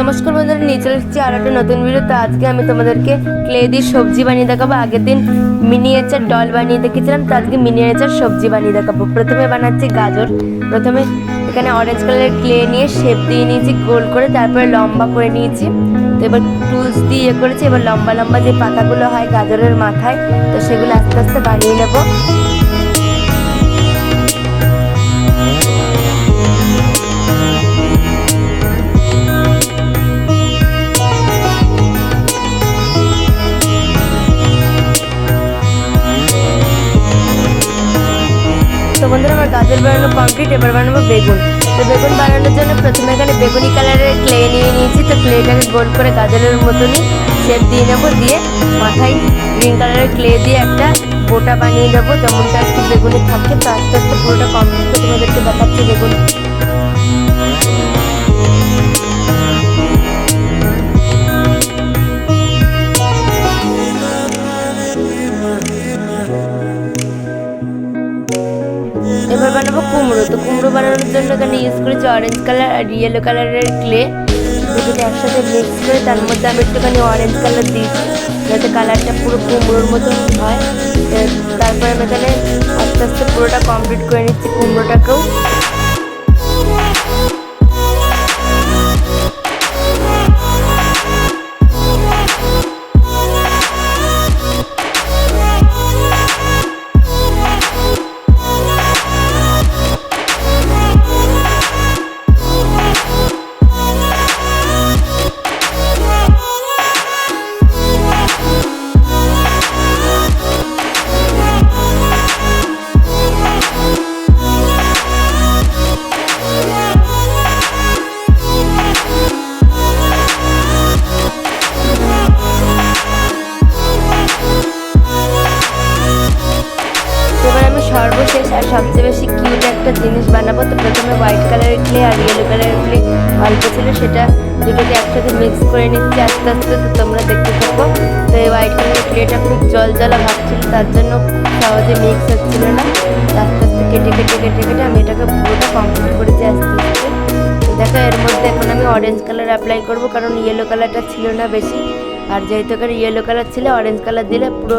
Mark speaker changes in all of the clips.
Speaker 1: নমস্কার বন্ধুরা, নিয়ে চলে এসেছি আর একটা নতুন ভিডিও তো আজকে আমি তোমাদেরকে ক্লে দিয়ে সবজি বানিয়ে দেখাবো। আগের দিন মিনিয়েচার ডল বানিয়ে দেখেছিলাম, তো আজকে মিনিয়েচার সবজি বানিয়ে দেখাবো। প্রথমে বানাচ্ছি গাজর। প্রথমে এখানে অরেঞ্জ কালারের ক্লে নিয়ে শেপ দিয়ে নিয়েছি, গোল করে তারপরে লম্বা করে নিয়েছি। তো এবার টুলস দিয়ে ইয়ে করেছি, এবার লম্বা লম্বা যে পাতাগুলো হয় গাজরের মাথায়, তো সেগুলো আস্তে আস্তে বানিয়ে নেব। বন্ধুরা, আমার গাজর বানানো কমপ্লিট এবার বানাবো বেগুন। তো বেগুন বানানোর জন্য প্রথমে এখানে বেগুনি কালারের ক্লে নিয়ে নিয়েছি। তো ক্লেটাকে গোল করে গাজরের মতনই শেপ দিয়ে নেব। দিয়ে মাথায় গ্রিন কালারের ক্লে দিয়ে একটা গোটা বানিয়ে দেবো যেমনটা একটু বেগুনি থাকে, তো আস্তে আস্তে পুরোটা কমপ্লিট করে তোমাদেরকে দেখাচ্ছি বেগুন। বানানোর জন্য এখানে ইউজ করেছি অরেঞ্জ কালার আর ইয়েলো কালারের ক্লে দুটোকে একসাথে মিক্স করে তার মধ্যে আমি একটুখানি অরেঞ্জ কালার দিয়েছি, যাতে কালারটা পুরো কুমড়োর মতন হয়। তারপরে আমি এখানে আস্তে আস্তে পুরোটা কমপ্লিট করে নিচ্ছি কুমড়োটাকেও। সর্বশেষ আর সবচেয়ে বেশি কিউট একটা জিনিস বানাবো, তো প্রথমে হোয়াইট কালারের ক্লে আর ইয়েলো কালারের ক্লে অল্প ছিল, সেটা দুটোকে একসাথে মিক্স করে নিচ্ছি আস্তে আস্তে, তো তোমরা দেখতে থাকো। তো এই হোয়াইট কালারের ক্লেটা খুব জল জলা ভাবছিল তার জন্য সহজে মিক্স হচ্ছিল না। আস্তে আস্তে কেটে কেটে কেটে কেটে আমি এটাকে পুরোটা কমপ্লিট করেছি আস্তে আস্তে। তো দেখো, এর মধ্যে এখন আমি অরেঞ্জ কালার অ্যাপ্লাই করব, কারণ ইয়েলো কালারটা ছিল না বেশি। আর যেহেতু এখানে ইয়েলো কালার ছিল অরেঞ্জ কালার দিলে পুরো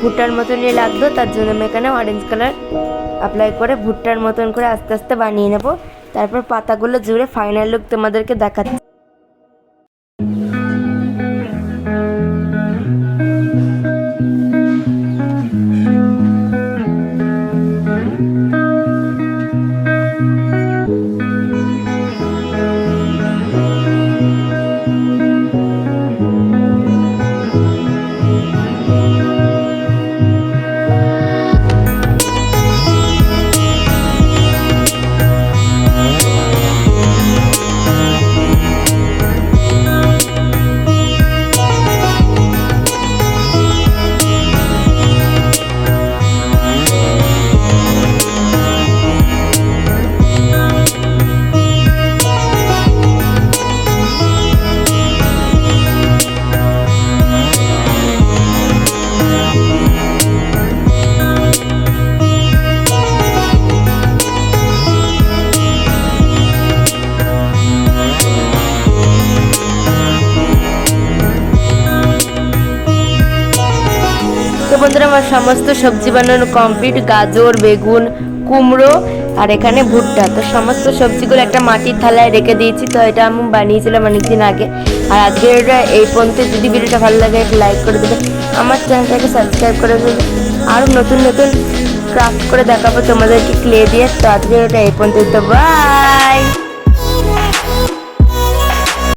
Speaker 1: ভুট্টার মতনই লাগতো তার জন্য আমি এখানে অরেঞ্জ কালার অ্যাপ্লাই করে ভুট্টার মতন করে আস্তে আস্তে বানিয়ে নেব। তারপর পাতাগুলো জুড়ে ফাইনাল লুক তোমাদেরকে দেখাচ্ছি। বন্ধুরা, আমার সমস্ত সবজি বানানো কমপ্লিট গাজর, বেগুন, কুমড়ো, আর এখানে ভুট্টা। তো সমস্ত সবজিগুলো একটা মাটির থালায় রেখে দিয়েছি। তো এটা আমি বানিয়েছিলাম অনেকদিন আগে। আর আজকে এটা এই পর্যন্ত। যদি ভিডিওটা ভালো লাগে, একটা লাইক করে দেবে আমার চ্যানেলটাকে সাবস্ক্রাইব করে দেবে আরও নতুন নতুন ক্রাফট করে দেখাবো তোমাদেরকে ক্লে দিয়ে। তো আজকে এটা এই পর্যন্ত। বাই